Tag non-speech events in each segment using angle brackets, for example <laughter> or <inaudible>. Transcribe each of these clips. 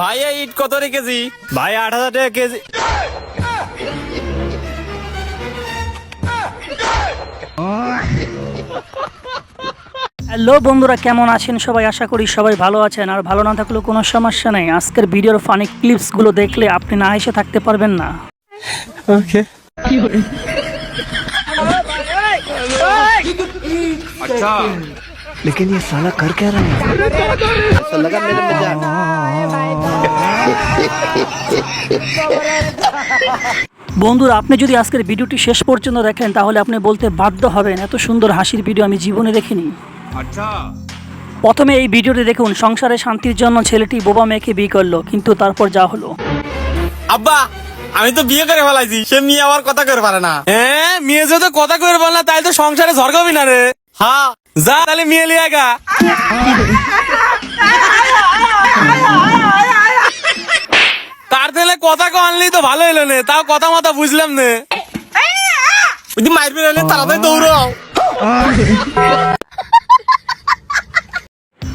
ভাই এই ইট কত রে কেজি? ভাই আট হাজার টাকা কেজি। হ্যালো বন্ধুরা কেমন আছেন সবাই? আশা করি সবাই ভালো আছেন। আর ভালো না থাকলেও কোনো সমস্যা নেই। আজকের ভিডিওর ফানি ক্লিপসগুলো দেখলে আপনি না এসে থাকতে পারবেন না। ওকে लेकिन ये साला कर क्या रहा है বন্ধুরা আপনি যদি আজকের ভিডিওটি শেষ পর্যন্ত দেখেন তাহলে আপনি বলতে বাধ্য হবেন এত সুন্দর হাসির ভিডিও আমি জীবনে দেখিনি প্রথমে এই ভিডিওটি দেখুন সংসারে শান্তির জন্য ছেলেটি বোবা মেয়েকে বিয়ে করলো কিন্তু তারপর যা হলো আব্বা আমি তো বিয়ে করে ফেলাইছি সে মেয়ে আবার কথা করে পারে না হ্যাঁ মেয়ে যদি কথা করে বল না তাই তো সংসারে ঝরকাবি না রে হ্যাঁ যা তাহলে মেয়ে লিয়ে গা তার থেকে কথা কনলি তো ভালো হলো নে তাও কথা মতো বুঝলাম নে যদি মারবি না তাড়াতাড়ি দৌড়াও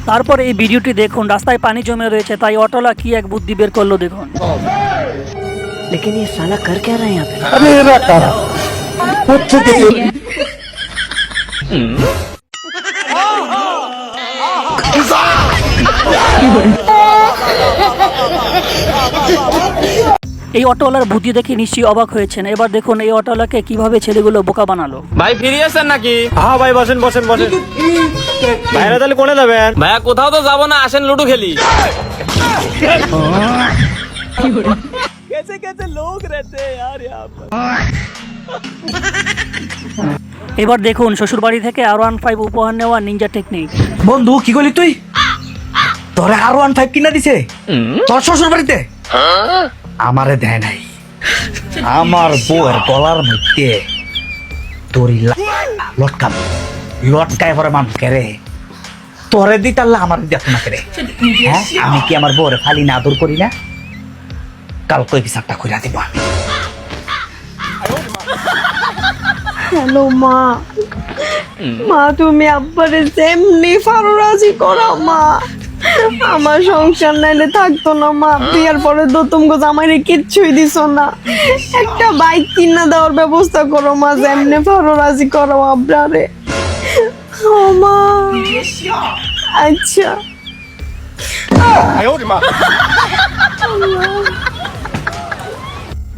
তারপর এই ভিডিওটি দেখুন রাস্তায় পানি জমে রয়েছে তাই অটোলা কি এক বুদ্ধি বের করলো দেখুন लेकिन ये साला कर क्या रहा है यहाँ पे এই অটোওয়ালার বুদ্ধি দেখে নিশ্চয়ই অবাক হয়েছেন। এবার দেখুন এই অটোওয়ালাকে কীভাবে ছেলেগুলো বোকা বানালো। ভাই ফিরে আসেন নাকি? হ্যাঁ ভাই বসেন বসেন বসেন। ভাইরা তাহলে কোনে যাবেন? ভাইয়া কোথাও তো যাব না আসেন লুডু খেলি। এবার দেখুন শ্বশুর বাড়ি থেকে আর ওয়ান ফাইভ উপহার নেওয়া নিনজা টেকনিক বন্ধু কি করলি তুই? তোরে আর ওয়ান ফাইভ কিনা দিছে? তোর শ্বশুর বাড়িতে আমারে দেয় নাই। আমার বউয়ের গলার মধ্যে তোর লটকাম লটকায় পরে মানুষ কেরে তোরে দিতাল্লা আমার দেখো না কেরে হ্যাঁ? আমি কি আমার বউরে ফালি না আদর করি না? কাল কই বিচারটা কইরা দিব আমি। হ্যালো মা। মা তুমি আব্বারে যেমনি ফারো রাজি করো মা। আমার সংসার নাইলে থাকতো না মা। বিয়ার পরে তো তুমি জামাইরে কিচ্ছুই দিস না। একটা বাইক কিনা দেওয়ার ব্যবস্থা করো মা। যেমনি পারো রাজি করো আপনারে মা। আচ্ছা।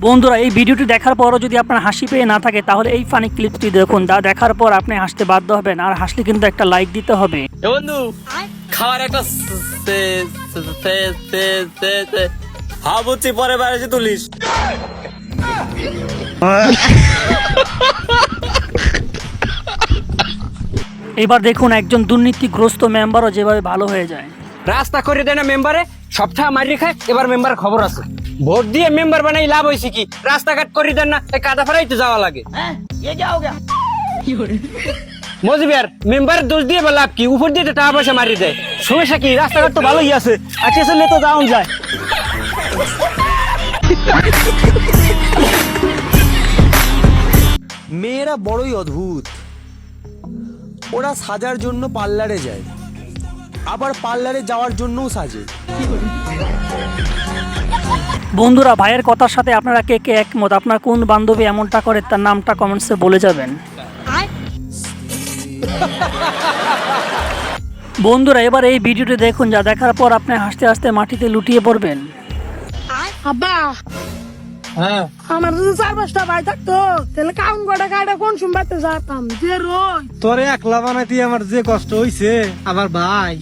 বন্ধুরা এই ভিডিওটি দেখার পরও যদি আপনার হাসি পেয়ে না থাকে তাহলে এই ফানি ক্লিপটি দেখুন। যা দেখার পর আপনি হাসতে বাধ্য হবেন আর হাসলে কিন্তু একটা লাইক দিতে হবে। বন্ধু খাওয়ার একটা বুঝছি পরে বাইরে তুলিস। এবার দেখুন একজন দুর্নীতিগ্রস্ত মেম্বারও যেভাবে ভালো হয়ে যায়। রাস্তা করে দেয় না মেম্বারে সপ্তাহ মারি খায় এবার মেম্বার খবর আছে। ভোট দিয়ে মেম্বার বানাই লাভ হয়েছে কি? রাস্তাঘাট করি দেন না এই কাদা ফেরাইতে যাওয়া লাগে। মজিবিয়ার মেম্বারের দোষ দিয়ে বা লাভ কি? উপর দিয়ে তো টাকা পয়সা মারি দেয়। সমস্যা কি? রাস্তাঘাট তো ভালোই আছে। আজকে চললে তো যাওয়া যায়। মেয়েরা বড়ই অদ্ভুত। ওরা সাজার জন্য পার্লারে যায়। আবার পার্লারে যাওয়ার জন্যও সাজে। বন্ধুরা ভাইয়ের কথার সাথে আপনারা কে কে একমত? আপনার কোন বান্ধবী এমনটা করে তার নামটা কমেন্টসে বলে যাবেন। বন্ধুরা এবার এই ভিডিওটি দেখুন যা দেখার পর আপনি হাসতে হাসতে মাটিতে লুটিয়ে পড়বেন। আব্বা! আমার যদি চার পাঁচটা ভাই থাকতো তাহলে কাউন কটা গাড়ি কোন শুনবাতে যেতাম যে রোজ তোরে একলা বানাইতে আমার যে কষ্ট হইছে আমার ভাই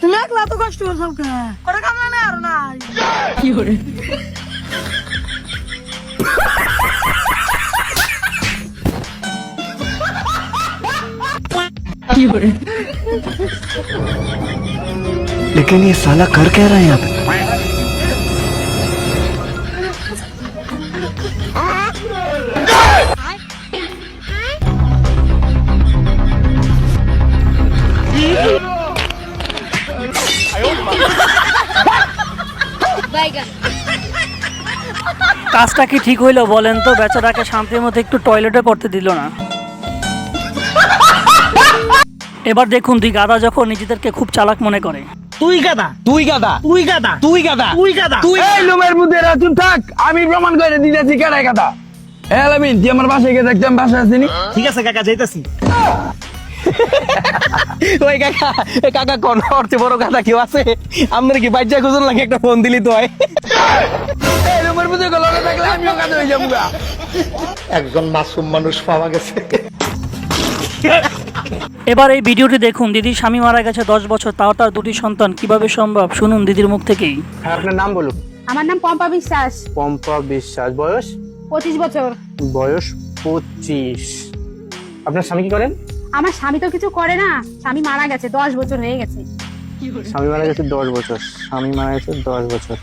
তুমি একলা তো কষ্ট করছো কে করে কামনা নেই আর নাই लेकिन ये साला कर क्या रहा है यहाँ पे <laughs> কাজটা কি ঠিক হইল বলেন তো? বেচারাকে শান্তির মধ্যে একটু টয়লেটে করতে দিল না। এবার দেখুন দুই গাদা যখন নিজেদেরকে খুব চালাক মনে করে। তুই গাদা। তুই গাদা। তুই গাদা। তুই গাদা। তুই গাদা। তুই এই লোমের মধ্যে তুই থাক আমি প্রমাণ করে দিতেছি কেডাই হ্যাঁ আলামিন তুই আমার বাসায় গিয়ে দেখতাম বাসায় আসিনি? ঠিক আছে কাকা যাইতাছি। ওই কাকা এ কাকা কোন অর্থে বড় কথা কেউ আছে? আপনার কি বাচ্চা খুঁজুন লাগে একটা ফোন দিলি তো হয় এই লোমের মধ্যে গলাটা থাকলে আমিও কাজ হয়ে যাব গা। এবার এই ভিডিওটি দেখুন। দিদির স্বামী মারা গেছে দশ বছর। তাও তার দুটি সন্তান। কীভাবে সম্ভব? শুনুন দিদির মুখ থেকেই। হ্যাঁ আপনার নাম বলুন। আমার নাম পম্পা বিশ্বাস। পম্পা বিশ্বাস। বয়স? পঁচিশ বছর। বয়স পঁচিশ। আপনার স্বামী কি করেন? আমার স্বামী তো কিছু করে না স্বামী মারা গেছে দশ বছর হয়ে গেছে। স্বামী মারা গেছে দশ বছর স্বামী মারা গেছে দশ বছর।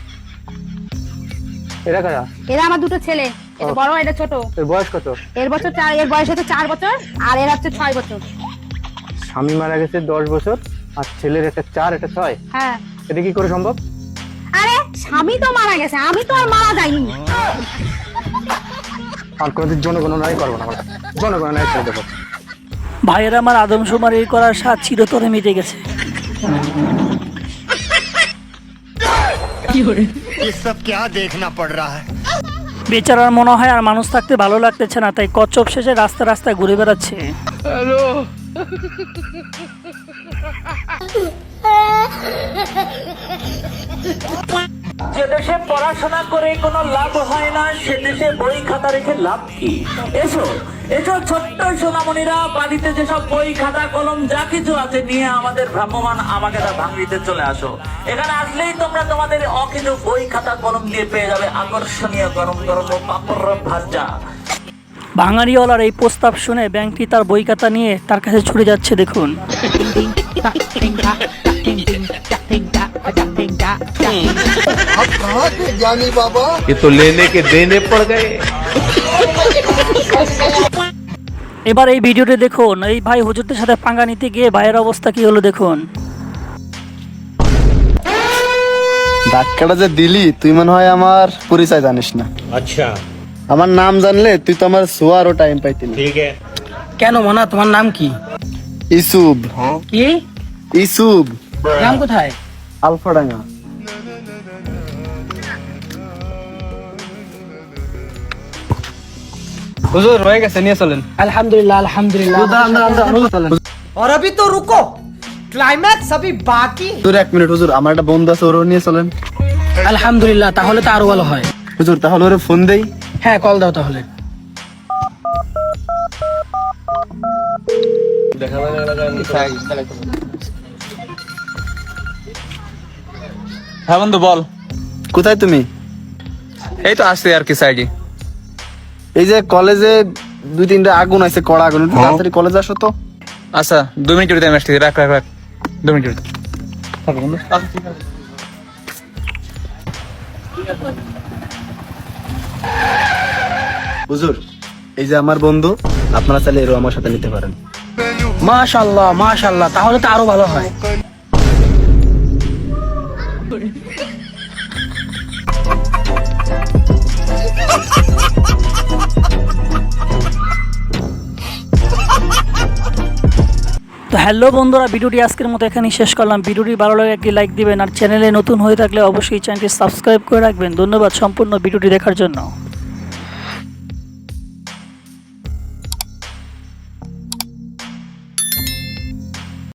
এরা কারা? এরা আমার দুটো ছেলে এটা বড় এটা ছোট। এর বয়স কত? এর বছর চার এর বয়স হচ্ছে চার বছর আর এর হচ্ছে ছয় বছর। স্বামী মারা গেছে দশ বছর আর ছেলের একটা চার একটা ছয়। হ্যাঁ। এটা কি করে সম্ভব? আরে স্বামী তো মারা গেছে আমি তো আর মারা যাইনি। আর কোনোদিন জনগণনাই করব না আমরা। জনগণনায় ছেড়ে দেবো। ভাইয়ের আমার আদমশুমারি করার স্বাদ চিরতরে মিটে গেছে। বেচারার মনে হয় আর মানুষ থাকতে ভালো লাগতেছে না তাই কচ্ছপ শেষে রাস্তা রাস্তায় ঘুরে বেড়াচ্ছে। <laughs> যে দেশে পড়াশোনা করে কোনো লাভ হয় না সে দেশে বই খাতা রেখে লাভ কি এসো এসো ছোট্ট সোনামণিরা বাড়িতে যেসব বই খাতা কলম যা কিছু আছে নিয়ে আমাদের ভ্রাম্যমান আমাকে তা চলে আসো এখানে আসলেই তোমরা তোমাদের অকিছু বই খাতা কলম দিয়ে পেয়ে যাবে আকর্ষণীয় গরম গরম পাপড় ভাজা ভাঙাড়িওয়ালার এই প্রস্তাব শুনে ব্যাংকটি তার বই খাতা নিয়ে তার কাছে ছুটে যাচ্ছে দেখুন ये तो लेने के देने पड़ गए এবার এই ভিডিওটি দেখুন এই ভাই হুজুরদের সাথে পাঙ্গা নিতে গিয়ে ভাইয়ের অবস্থা কি হলো দেখুন ধাক্কাটা যে দিলি তুই মনে হয় আমার পরিচয় জানিস না আচ্ছা আমার নাম জানলে তুই তো আমার শোয়ারও টাইম পাইতি না ঠিক আছে কেন মনা তোমার নাম কি ইসুব কি ইসুব নাম কোথায় আলফাডাঙ্গা হুজুর হয়ে গেছে নিয়ে চলেন আলহামদুলিল্লাহ আলহামদুলিল্লাহ और अभी तो रुको क्लाइमैक्स अभी बाकी হুজুর এক মিনিট হুজুর আমার একটা বন্ধু আছে ওরও নিয়ে চলেন আলহামদুলিল্লাহ তাহলে তো আরো ভালো হয় হুজুর তাহলে ওরে ফোন দেই হ্যাঁ কল দাও তাহলে হ্যাঁ বন্ধু বল কোথায় তুমি এই তো আসছে আর কি সাইডে এই যে কলেজে দুই তিনটা আগুন আছে কড়া আগুন। একটু তাড়াতাড়ি কলেজ আসো তো। আচ্ছা দু মিনিট আমি আসছি। রাখ রাখ রাখ। দু মিনিট হুজুর এই যে আমার বন্ধু আপনারা চাইলে এরও আমার সাথে নিতে পারেন। মাশাল্লাহ মাশাল্লাহ তাহলে তো আরও ভালো হয়। হ্যালো বন্ধুরা, ভিডিওটি আজকের মতো এখানেই শেষ করলাম। ভিডিওটি ভালো লাগে একটি লাইক দিবেন আর চ্যানেলে নতুন হয়ে থাকলে অবশ্যই চ্যানেলটি সাবস্ক্রাইব করে রাখবেন। ধন্যবাদ সম্পূর্ণ ভিডিওটি দেখার জন্য।